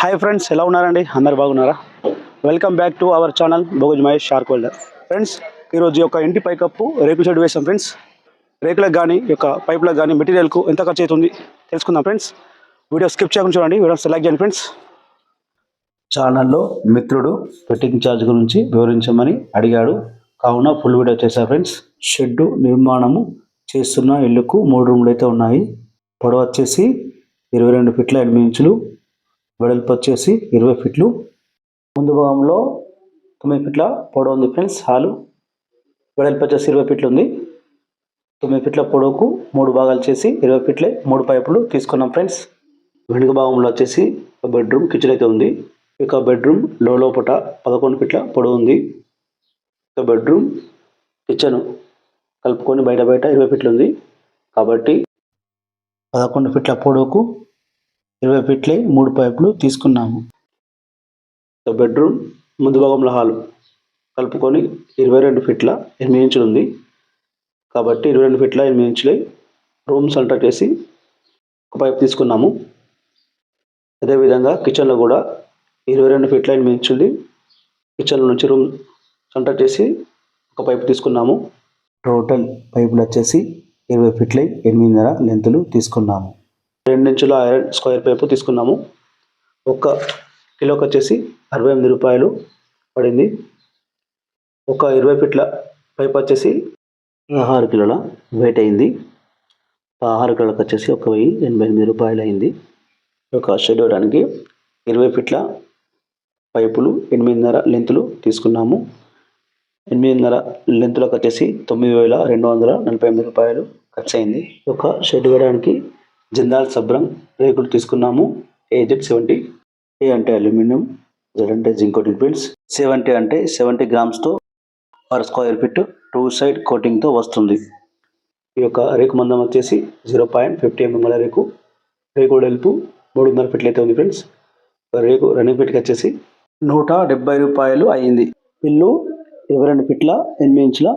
Hi friends ఎలా ఉన్నారండి? అందరు బాగున్నారా? Welcome back to our channel బోగుజ్ Mahesh shark welder friends ఈరోజు యొక్క ఇంటి పైకప్పు రేకుల షెడ్ వేసాం ఫ్రెండ్స్. రేకులకు కానీ యొక్క పైపులకు కానీ మెటీరియల్కు ఎంత ఖర్చు అవుతుంది తెలుసుకుందాం ఫ్రెండ్స్. వీడియో స్కిప్ చేయకుండా చూడండి వీడియో సెలెక్ట్ చేయండి ఫ్రెండ్స్. ఛానల్లో మిత్రుడు ఫిట్టింగ్ ఛార్జ్ గురించి వివరించమని అడిగాడు. కావున ఫుల్ వీడియో చేశా ఫ్రెండ్స్. షెడ్డు నిర్మాణము చేస్తున్న ఇల్లుకు మూడు రూమ్లు అయితే ఉన్నాయి పొడవచ్చేసి ఇరవై రెండు ఫిట్ల ఎనిమిది ఇంచులు. వెడల్పు వచ్చేసి ఇరవై ఫీట్లు. ముందు భాగంలో తొమ్మిది ఫీట్ల పొడవు ఉంది ఫ్రెండ్స్ హాలు. వెడల్పు వచ్చేసి ఇరవై ఫీట్లు ఉంది. తొమ్మిది ఫీట్ల పొడవుకు మూడు భాగాలు చేసి ఇరవై ఫీట్లే మూడు పైపులు తీసుకున్నాం ఫ్రెండ్స్. వెనుక భాగంలో వచ్చేసి ఒక బెడ్రూమ్ కిచెన్ అయితే ఉంది. ఇక బెడ్రూమ్లో లోపట పదకొండు ఫీట్ల పొడవు ఉంది. ఇక బెడ్రూమ్ కిచెన్ కలుపుకొని బయట బయట ఇరవై ఫీట్లు ఉంది. కాబట్టి పదకొండు ఫీట్ల పొడవుకు ఇరవై ఫీట్లే మూడు పైపులు తీసుకున్నాము. బెడ్రూమ్ ముందు భాగంలో హాల్ కలుపుకొని ఇరవై రెండు ఫీట్ల ఎనిమిది ఇంచులు ఉంది. కాబట్టి ఇరవై రెండు ఫీట్ల ఎనిమిది ఇంచులై రూమ్స్ అంతా చేసి ఒక పైపు తీసుకున్నాము. అదేవిధంగా కిచెన్లో కూడా ఇరవై రెండు ఫీట్ల ఎనిమిది ఇంచులది కిచెన్ నుంచి రూమ్ సెంటర్ చేసి ఒక పైపు తీసుకున్నాము. టోటల్ పైపులు వచ్చేసి ఇరవై ఫీట్ల ఎనిమిదిన్నర లెంతులు తీసుకున్నాము. రెండించుల ఐరన్ స్క్వేర్ పైపు తీసుకున్నాము. ఒక కిలోకి వచ్చేసి అరవై ఎనిమిది రూపాయలు పడింది. ఒక ఇరవై ఫీట్ల పైప్ వచ్చేసి పదహారు కిలోల వెయిట్ అయింది. పదహారు కిలోలకు వచ్చేసి ఒక వెయ్యి ఎనభై ఎనిమిది రూపాయలు అయింది. ఒక షెడ్ వేయడానికి ఇరవై ఫీట్ల పైపులు ఎనిమిదిన్నర లెంతులు తీసుకున్నాము. ఎనిమిదిన్నర లెంతులకు వచ్చేసి తొమ్మిది వేల రెండు వందల నలభై ఎనిమిది రూపాయలు ఖర్చు అయింది. ఒక షెడ్ వేయడానికి జిందాల్ సబ్రం రేకులు తీసుకున్నాము. ఏజెడ్ సెవెంటీ ఏ అంటే అల్యూమినియం జెడ్ అంటే జింక్ కోటింగ్ ఫీల్డ్స్ సెవెంటీ అంటే seventy గ్రామ్స్తో per square feet two side కోటింగ్తో వస్తుంది. ఈ యొక్క రేకు మందం వచ్చేసి జీరో పాయింట్ ఫిఫ్టీ ఎంఎంఎల రేకు. రేకు వెడల్పు మూడున్నర ఫీట్లు అయితే ఉంది ఫ్రెండ్స్. రేకు రన్నింగ్ ఫీట్కి వచ్చేసి నూట డెబ్బై రూపాయలు అయ్యింది పిల్లు ఇరవై రెండు ఫీట్ల ఎనిమిది ఇంచుల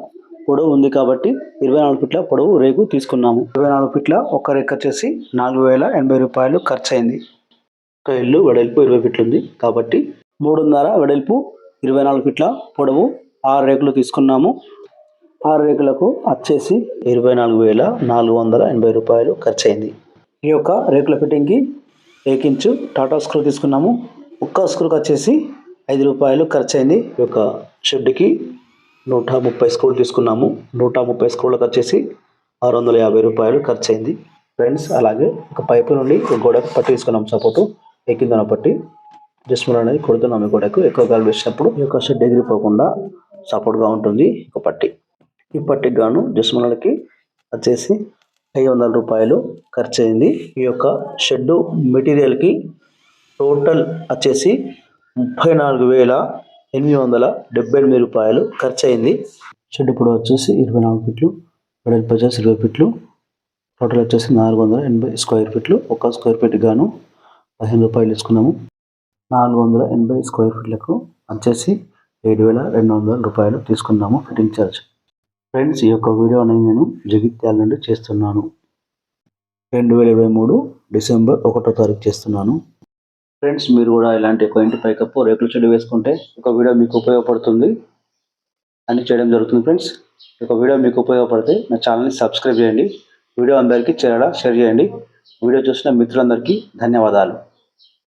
పొడవు ఉంది కాబట్టి ఇరవై నాలుగు ఫీట్ల పొడవు రేకు తీసుకున్నాము. ఇరవై నాలుగు ఫీట్ల ఒక్క రేకు వచ్చేసి నాలుగు వేల ఎనభై రూపాయలు ఖర్చు అయింది ఒక ఇల్లు వెడల్పు ఇరవై ఫీట్లు ఉంది కాబట్టి మూడున్నర వెడల్పు ఇరవై నాలుగు ఫీట్ల పొడవు ఆరు రేకులు తీసుకున్నాము. ఆరు రేకులకు వచ్చేసి ఇరవై నాలుగు వేల నాలుగు వందల ఎనభై రూపాయలు ఖర్చు అయింది ఈ యొక్క రేకుల ఫిట్టింగ్కి ఏకించు టాటా స్క్రూ తీసుకున్నాము. ఒక్క స్క్రూకి వచ్చేసి ఐదు రూపాయలు ఖర్చు అయింది ఈ యొక్క షెడ్కి నూట ముప్పై స్క్రూలు తీసుకున్నాము. నూట ముప్పై స్క్రూలకు వచ్చేసి ఆరు వందల యాభై రూపాయలు ఖర్చు అయింది ఫ్రెండ్స్ అలాగే ఒక పైపు నుండి గోడకు పట్టి తీసుకున్నాం సపోర్టు. ఎక్కిందన పట్టి. జస్ట్ అనేది కొడుతున్నాం ఈ గోడకు. ఎక్కువ గాలి వేసినప్పుడు ఈ యొక్క షెడ్ ఎగిరిపోకుండా సపోర్ట్గా ఉంటుంది ఒక పట్టి. ఈ పట్టికి గాను జస్మలకి వచ్చేసి ఐదు వందల రూపాయలు ఖర్చు అయింది ఈ యొక్క షెడ్ మెటీరియల్కి టోటల్ వచ్చేసి ముప్పై నాలుగు వేల ఎనిమిది వందల డెబ్బై ఎనిమిది రూపాయలు ఖర్చు అయింది షెడ్ ఇప్పుడు వచ్చేసి ఇరవై నాలుగు ఫీట్లు వెడల్పు వచ్చేసి ఇరవై ఫీట్లు టోటల్ వచ్చేసి నాలుగు వందల ఎనభై స్క్వేర్ ఫీట్లు ఒక స్క్వేర్ ఫీట్ గాను పదిహేను రూపాయలు తీసుకున్నాము. నాలుగు వందల ఎనభై స్క్వేర్ ఫీట్లకు వచ్చేసి ఏడు వేల రెండు వందల రూపాయలు తీసుకున్నాము ఫిట్టింగ్ ఛార్జ్. ఫ్రెండ్స్ ఈ యొక్క వీడియో అనేది నేను జగిత్యాల నుండి చేస్తున్నాను. రెండు వేల ఇరవై మూడు డిసెంబర్ ఒకటో తారీఖు చేస్తున్నాను. ఫ్రెండ్స్ మీరు కూడా ఇలాంటి ఒక ఇంటి పైకప్పు రేకుల చెడు వేసుకుంటే ఒక వీడియో మీకు ఉపయోగపడుతుంది. అని చేయడం జరుగుతుంది ఫ్రెండ్స్ ఒక వీడియో మీకు ఉపయోగపడితే నా ఛానల్ని సబ్స్క్రైబ్ చేయండి. వీడియో అందరికీ చేరడా షేర్ చేయండి. వీడియో చూసిన మిత్రులందరికీ ధన్యవాదాలు.